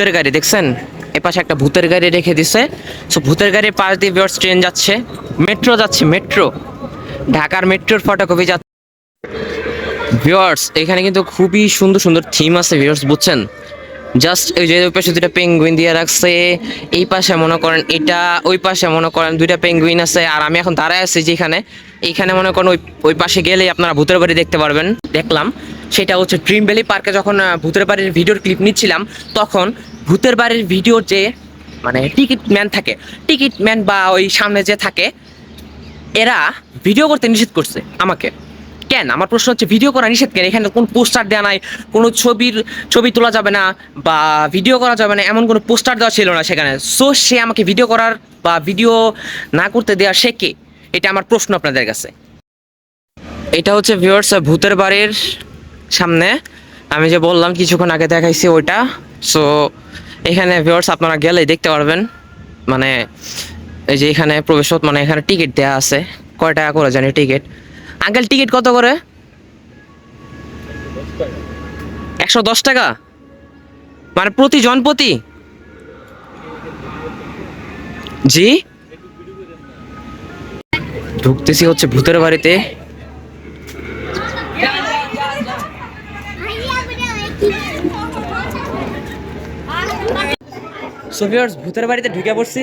ভূতের গাড়ি, দেখছেন? এ পাশে একটা ভূতের গাড়ি রেখে দিছে। সো ভূতের গাড়ির পাশ দিয়ে ভিউয়ার্স ট্রেন যাচ্ছে। মেট্রো যাচ্ছে, মেট্রো। ঢাকার মেট্রোর ফটোকপি যাচ্ছে। ভিউয়ার্স এখানে কিন্তু খুবই সুন্দর সুন্দর থিম আছে ভিউয়ার্স বুঝছেন? জাস্ট ওই যে ওই পাশে দুইটা পেঙ্গুইন দিয়ে রাখছে, এই পাশে মনে করেন এটা, ওই পাশে মনে করেন দুইটা পেঙ্গুইন আছে, আর আমি এখন দাঁড়ায় আছি যেখানে। এইখানে মনে করেন ওই ওই পাশে গেলেই আপনারা ভূতের বাড়ি দেখতে পারবেন। দেখলাম। সেটা হচ্ছে ড্রিম ভ্যালি পার্কে যখন ভূতের বাড়ির ভিডিওর ক্লিপ নিচ্ছিলাম, তখন ভূতের বাড়ির ভিডিওর যে মানে টিকিট ম্যান থাকে টিকিট ম্যান বা ওই সামনে যে থাকে, এরা ভিডিও করতে নিষেধ করছে আমাকে। কেন? আমার প্রশ্ন হচ্ছে ভিডিও করা নিষেধ কেন? এখানে কোনো পোস্টার দেওয়া নাই, কোনো ছবির, ছবি তোলা যাবে না, বা ভিডিও করা যাবে না, এমন কোনো পোস্টার দেওয়া ছিল না সেখানে। সো সে আমাকে ভিডিও করার বা ভিডিও না করতে দেওয়া সে কে? এটা আমার প্রশ্ন আপনাদের কাছে। এটা হচ্ছে ভিউয়ার্স ভূতের বাড়ির সামনে। আমি যে বললাম, কিছুক্ষণ আগে দেখাইছি ওইটা। সো এখানে ভিউয়ার্স আপনারা গেলেই দেখতে পারবেন। মানে এই যে এখানে প্রবেশ মানে এখানে টিকিট দেওয়া আছে। কয় টাকা করে জানি টিকিট আঙ্কেল টিকিট কত করে? একশো দশ টাকা? মানে প্রতি জন প্রতি? জি? ঢুকতেছি হচ্ছে ভূতের বাড়িতে। সোভিয়ার্স ভূতের বাড়িতে ঢুকে পড়ছি।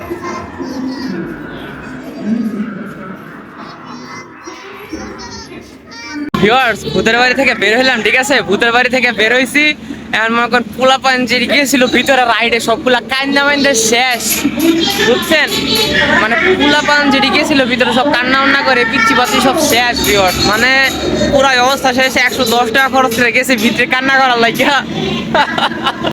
ভিউয়ার্স ভূতের বাড়ি থেকে বের হইলাম, ঠিক আছে? ভূতের বাড়ি থেকে বের হইছি। এখন মনে করেন পোলা পাঞ্জির গিয়েছিল, ভিতরে রাইডে সবগুলা কান্না মাইন্দা শেষ। বুঝছেন? মানে পোলা পাঞ্জির গিয়েছিল, ভিতরে সব কান্না উন্না করে পিচ্ছি পাতি সব শেষ ভিউয়ার্স মানে পুরাই অবস্থা শেষ, একশো দশ টাকা খরচ করে গেছে, ভিতরে কান্না করার লাগিয়া।